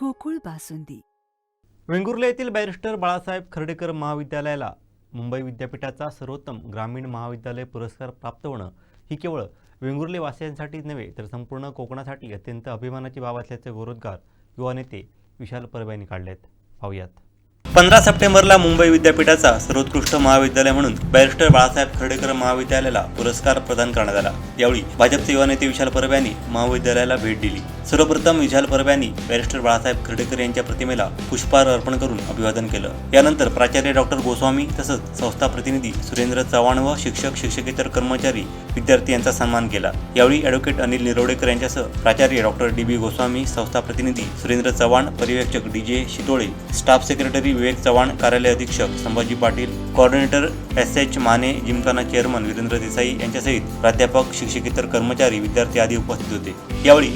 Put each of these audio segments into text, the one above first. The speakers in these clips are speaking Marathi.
गोकुळ बासुंदी. वेंगुर्ले येथील बॅरिस्टर बाळासाहेब खर्डेकर महाविद्यालयाला मुंबई विद्यापीठाचा सर्वोत्तम ग्रामीण महाविद्यालय पुरस्कार प्राप्त होणं ही केवळ वेंगुर्ले वासियांसाठीच नव्हे तर संपूर्ण कोकणासाठी अत्यंत अभिमानाची बाब असल्याचे गौरवोद्गार युवा नेते विशाल परब यांनी काढलेत. पाहूयात. पंधरा सप्टेंबरला मुंबई विद्यापीठाचा सर्वोत्कृष्ट महाविद्यालय म्हणून बॅरिस्टर बाळासाहेब खर्डेकर महाविद्यालयाला पुरस्कार प्रदान करण्यात आला. यावेळी भाजपचे युवा नेते विशाल परब यांनी महाविद्यालयाला भेट दिली. सर्वप्रथम विशाल परब यांनी बॅरिस्टर बाळासाहेब खर्डेकर यांच्या प्रतिमेला पुष्पहार अर्पण करून अभिवादन केलं. यानंतर प्राचार्य डॉक्टर गोस्वामी तसंच संस्था प्रतिनिधी सुरेंद्र चव्हाण व शिक्षक शिक्षकेतर कर्मचारी विद्यार्थी यांचा सन्मान केला. यावेळी ॲडव्होकेट अनिल निरोडेकर यांच्यासह प्राचार्य डॉक्टर डी बी गोस्वामी संस्था प्रतिनिधी सुरेंद्र चव्हाण पर्यवेक्षक D J Shitole staff secretary Vivek Chavan कार्यालय अधीक्षक Sambhaji Patil coordinator S H Mane gymkhana chairman Virendra Desai यांच्यासहित प्राध्यापक शिक्षकेतर कर्मचारी विद्यार्थी आदी उपस्थित होते. यावेळी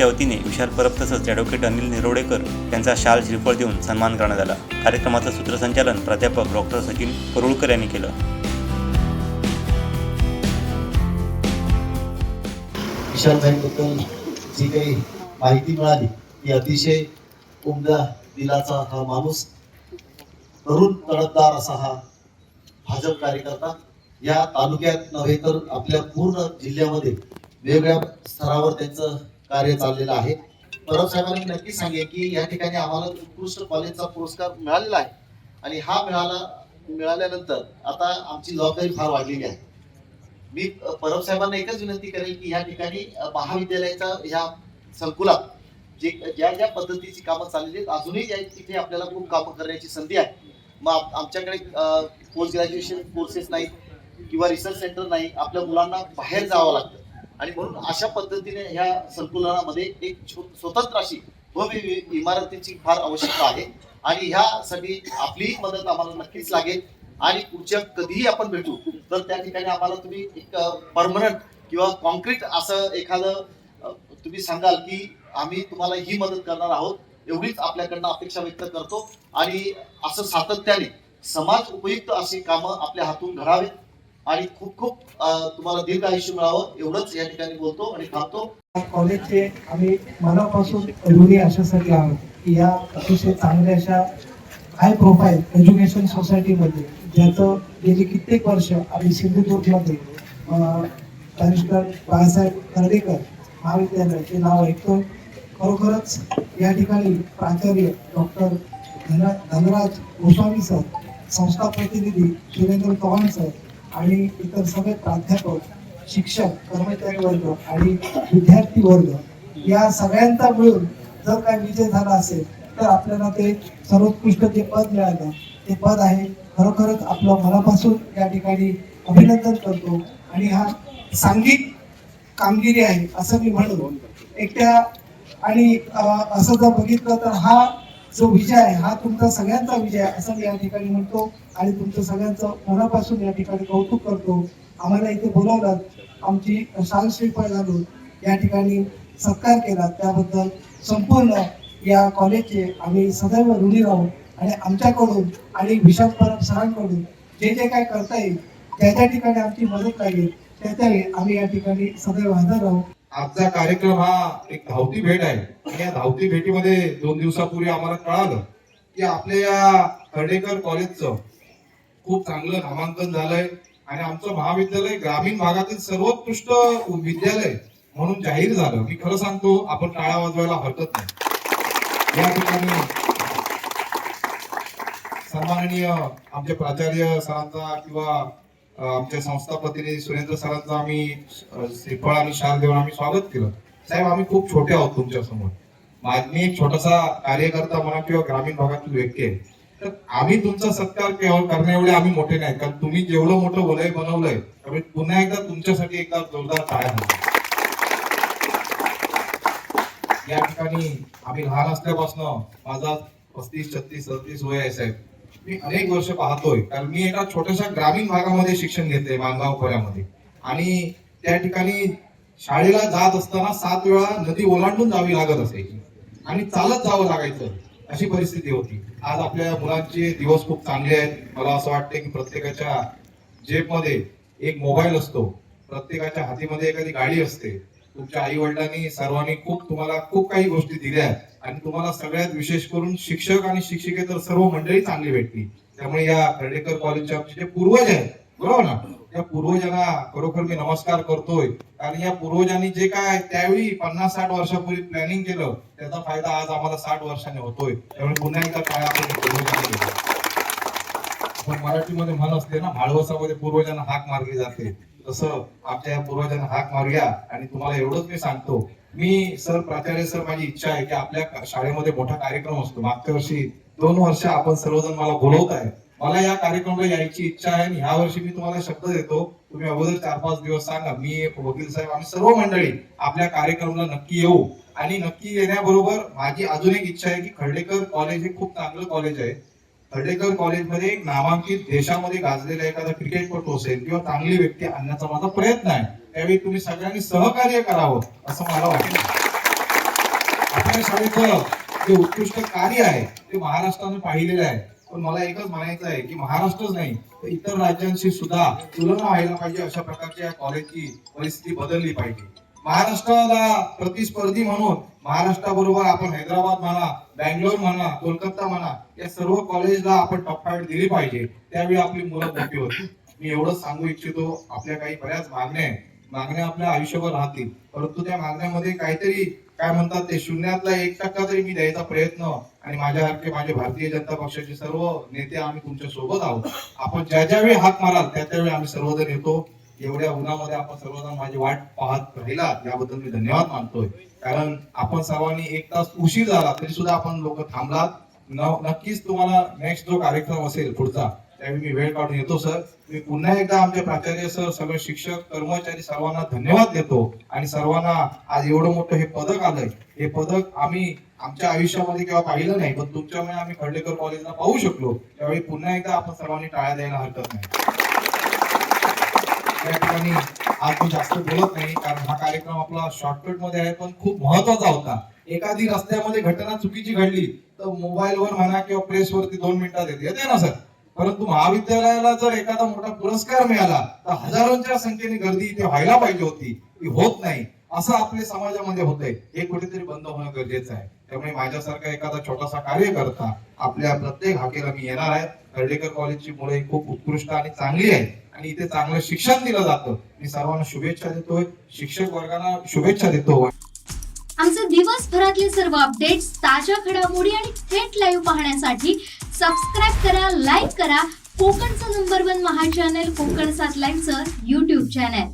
संस्थेच्या वतीने विशाल परब तसंच ॲडव्होकेट अनिल निरोडेकर यांचा शाल श्रीफळ देऊन सन्मान करण्यात आला. कार्यक्रमाचं सूत्रसंचालन प्राध्यापक डॉक्टर सचिन करुळकर यांनी केलं. विशालभाईबद्दल जी काही माहिती मिळाली ती अतिशय उमदा दिलाचा हा माणूस तरुण तडफदार असा हा भाजप कार्यकर्ता. या तालुक्यात नव्हे तर आपल्या पूर्ण जिल्ह्यामध्ये वेगवेगळ्या स्तरावर त्यांचं कार्य चाललेलं आहे. परब साहेबांनी नक्की सांगे की या ठिकाणी आम्हाला उत्कृष्ट कॉलेजचा पुरस्कार मिळालेला आहे. आणि हा मिळाला मिळाल्यानंतर आता आमची जबाबदारी फार वाढलेली आहे. मी परब साहेबांना एकच विनंती करेल की या ठिकाणी महाविद्यालयाचा ह्या संकुलात जे ज्या ज्या पद्धतीची कामं चाललेली आहेत अजूनही या तिथे आपल्याला खूप कामं करण्याची संधी आहे. मग आमच्याकडे पोस्ट ग्रॅज्युएशन कोर्सेस नाहीत किंवा रिसर्च सेंटर नाही आपल्या मुलांना बाहेर जावं लागतं. आणि म्हणून अशा पद्धतीने ह्या संकुलनामध्ये एक छो- स्वतंत्र अशी भव्य इमारतीची फार आवश्यकता आहे. आणि ह्यासाठी आपलीही मदत आम्हाला नक्कीच लागेल. आणि पुढच्या कधीही आपण भेटू तर त्या ठिकाणी आम्हाला तुम्ही एक परमनंट किंवा कॉन्क्रीट असं एखादं तुम्ही सांगाल की आम्ही तुम्हाला ही मदत करणार आहोत. एवढीच आपल्याकडनं अपेक्षा व्यक्त करतो. आणि असं सातत्याने समाज उपयुक्त अशी कामं आपल्या हातून घडावेत आणि खूप खूप तुम्हाला दीर्घ आयुष्य मिळावं एवढंच या ठिकाणी बोलतो आणि थांबतो. कॉलेजचे आम्ही मनापासून ऋणी अशासाठी आहोत की या अतिशय चांगल्या अशा हाय प्रोफाईल एज्युकेशन सोसायटीमध्ये ज्याचं गेली कित्येक वर्ष आम्ही सिंधुदुर्गमध्ये बॅरिस्टर बाळासाहेब कर्डेकर महाविद्यालय हे नाव ऐकतो. खरोखरच या ठिकाणी प्राचार्य डॉक्टर धन धनराज गोस्वामी सर संस्था प्रतिनिधी सुरेंद्र चव्हाण सर आणि इतर सगळे प्राध्यापक शिक्षक कर्मचारी वर्ग आणि विद्यार्थी वर्ग या सगळ्यांचा मिळून जर काय विजय झाला असेल तर आपल्याला ते सर्वोत्कृष्ट जे पद मिळालं. ते पद आहे खरोखरच आपलं मनापासून या ठिकाणी अभिनंदन करतो. आणि हा सांघिक कामगिरी आहे असं मी म्हणतो एकट्या आणि असं जर बघितलं तर हा जो विजय आहे हा तुमचा सगळ्यांचा विजय असं मी या ठिकाणी म्हणतो. आणि तुमचं सगळ्यांचं मनापासून या ठिकाणी कौतुक करतो. आम्हाला इथे बोलवलं आमची शाल श्रीफळ घालून या ठिकाणी सत्कार केला. त्याबद्दल संपूर्ण या कॉलेजचे आम्ही सदैव ऋणी राहू. आणि आमच्याकडून आणि विशाल परब सरांकडून जे जे काय करता येईल त्या त्या ठिकाणी आमची मदत लागेल त्या त्या आम्ही या ठिकाणी सदैव हजर राहू. आजचा कार्यक्रम हा एक धावती भेट आहे. आणि या धावती भेटीमध्ये दोन दिवसापूर्वी आम्हाला कळालं की आपल्या या खडेकर कॉलेजचं खूप चांगलं नामांकन झालंय. आणि आमचं महाविद्यालय ग्रामीण भागातील सर्वोत्कृष्ट विद्यालय म्हणून जाहीर झालं. मी खरं सांगतो आपण टाळा वाजवायला हरकत नाही. या ठिकाणी सन्माननीय आमचे प्राचार्य सरांचा किंवा आमच्या संस्था प्रतिनिधी सुरेंद्र सरांचा आम्ही श्रीफळ आणि शाल देऊन आम्ही स्वागत केलं. साहेब आम्ही खूप छोटे आहोत तुमच्यासमोर. मी एक छोटासा कार्यकर्ता म्हणा किंवा ग्रामीण भागातील व्यक्ती आहे. तर आम्ही तुमचा सत्कार करण्या एवढे आम्ही मोठे नाही. कारण तुम्ही जेवढं मोठं वलय बनवलंय त्यामुळे पुन्हा एकदा तुमच्यासाठी एकदा जोरदार टाळ्या या ठिकाणी आम्ही लहान असल्यापासून माझा पस्तीस छत्तीस सदतीस वय आहे साहेब. मी अनेक वर्ष पाहतोय. कारण मी एका छोट्याशा ग्रामीण भागामध्ये शिक्षण घेतलंय मानगाव खोऱ्यामध्ये. आणि त्या ठिकाणी शाळेला जात असताना सात वेळा नदी ओलांडून जावी लागत असायची. आणि चालत जावं लागायचं अशी परिस्थिती होती. आज आपल्या मुलांचे दिवस खूप चांगले आहेत. मला असं वाटतं की प्रत्येकाच्या जेबमध्ये एक मोबाईल असतो. प्रत्येकाच्या हातीमध्ये एखादी गाडी असते. तुमच्या आई वडिलांनी सर्वांनी खूप तुम्हाला खूप काही गोष्टी दिल्या आणि तुम्हाला सगळ्यात विशेष करून शिक्षक आणि शिक्षिकेतर सर्व मंडळी चांगली भेटली. त्यामुळे या कर्डेकर कॉलेजचे जे पूर्वज आहेत बरोबर ना? त्या पूर्वजांना खरोखर मी नमस्कार करतोय. कारण या पूर्वजांनी जे काय त्यावेळी पन्नास साठ वर्षापूर्वी प्लॅनिंग केलं त्याचा फायदा आज आम्हाला साठ वर्षांनी होतोय. त्यामुळे पुन्हा एकदा काय आपण पूर्वजांना मराठीमध्ये म्हण असते ना माळवसामध्ये पूर्वजांना हाक मारली जाते. तसं आमच्या पूर्वजांना हाक मारूया आणि तुम्हाला एवढंच मी सांगतो. मी सर प्राचार्य सर माझी इच्छा आहे की आपल्या शाळेमध्ये मोठा कार्यक्रम असतो. मागच्या वर्षी दोन वर्ष आपण सर्वजण मला बोलवत आहे. मला या कार्यक्रमाला यायची इच्छा आहे आणि ह्या वर्षी मी तुम्हाला शब्द देतो. तुम्ही अगोदर चार पाच दिवस सांगा. मी वकील साहेब आम्ही सर्व मंडळी आपल्या कार्यक्रमाला नक्की येऊ. आणि नक्की येण्याबरोबर माझी अजून एक इच्छा आहे की खर्डेकर कॉलेज हे खूप चांगलं कॉलेज आहे. हर्डेकर कॉलेजमध्ये एक नामांकित देशामध्ये गाजलेला एखादा क्रिकेटपटू असेल किंवा चांगली व्यक्ती आणण्याचा माझा प्रयत्न आहे. त्यावेळी तुम्ही सगळ्यांनी सहकार्य करावं असं मला वाटतं. आपल्या शाळेचं जे उत्कृष्ट कार्य आहे ते महाराष्ट्राने पाहिलेलं आहे. पण मला एकच म्हणायचं आहे की महाराष्ट्रच नाही तर इतर राज्यांशी सुद्धा तुलना व्हायला पाहिजे अशा प्रकारच्या या कॉलेजची परिस्थिती बदलली पाहिजे. महाराष्ट्राला प्रतिस्पर्धी म्हणून महाराष्ट्राबरोबर आपण हैदराबाद म्हणा बँगलोर म्हणा कोलकाता म्हणा या सर्व कॉलेजला आपण टॉप फाईव्ह दिली पाहिजे. त्यावेळी आपली मुलं मोठी होती मी एवढंच सांगू इच्छितो आपल्या काही बऱ्याच मागण्या आहेत. मागण्या आपल्या आयुष्यभर राहतील. परंतु त्या मागण्यामध्ये काहीतरी काय म्हणतात ते शून्यातला एक टक्का तरी मी द्यायचा प्रयत्न आणि माझ्यासारखे माझे भारतीय जनता पक्षाचे सर्व नेते आम्ही तुमच्यासोबत आहोत. आपण ज्या ज्यावेळी हात माराल त्या त्यावेळी आम्ही सर्वजण येतो. एवढ्या उन्हामध्ये आपण सर्वजण माझी वाट पाहत राहिला याबद्दल मी धन्यवाद मानतोय. कारण आपण सर्वांनी एक तास उशीर झाला तरी सुद्धा आपण लोक थांबलात. नक्कीच तुम्हाला नेक्स्ट जो कार्यक्रम असेल पुढचा त्यावेळी मी वेळ काढून येतो सर मी पुन्हा एकदा आमचे प्राचार्य सर सगळे शिक्षक कर्मचारी सर्वांना धन्यवाद देतो. आणि सर्वांना आज एवढं मोठं हे पदक आलंय. हे पदक आम्ही आमच्या आयुष्यामध्ये केव्हा पाहिलं नाही पण तुमच्यामुळे आम्ही खर्डेकर कॉलेजला पाहू शकलो. त्यावेळी पुन्हा एकदा आपण सर्वांनी टाळ्या द्यायला हरकत नाही. या ठिकाणी आज मी जास्त बोलत नाही कारण हा कार्यक्रम आपला शॉर्टकटमध्ये आहे पण खूप महत्त्वाचा होता. एखादी रस्त्यामध्ये घटना चुकीची घडली तर मोबाईलवर म्हणा किंवा प्रेसवरती दोन मिनिटात येते. येते ना सर? परंतु महाविद्यालयाला जर एखादा मोठा पुरस्कार मिळाला तर हजारोंच्या संख्येने गर्दी इथे व्हायला पाहिजे होती. ती होत नाही. असं आपल्या समाजामध्ये होतंय. हे कुठेतरी बंद होणं गरजेचं आहे. त्यामुळे माझ्यासारखा एखादा छोटासा कार्यकर्ता आपल्या प्रत्येक हाकेला मी येणार आहे. कर्डेकर कॉलेजची मुलं ही खूप उत्कृष्ट आणि चांगली आहे आणि इथे चांगलं शिक्षण दिलं जातं. मी सर्वांना शुभेच्छा देतोय. शिक्षक वर्गाला शुभेच्छा देतो. आमचे दिवसभरातले सर्व अपडेट्स ताज्या घडामोडी आणि थेट लाईव्ह पाहण्यासाठी सबस्क्राईब करा लाईक करा. कोकणचं नंबर वन महा चॅनल कोकण सात लाईनचं युट्यूब चॅनल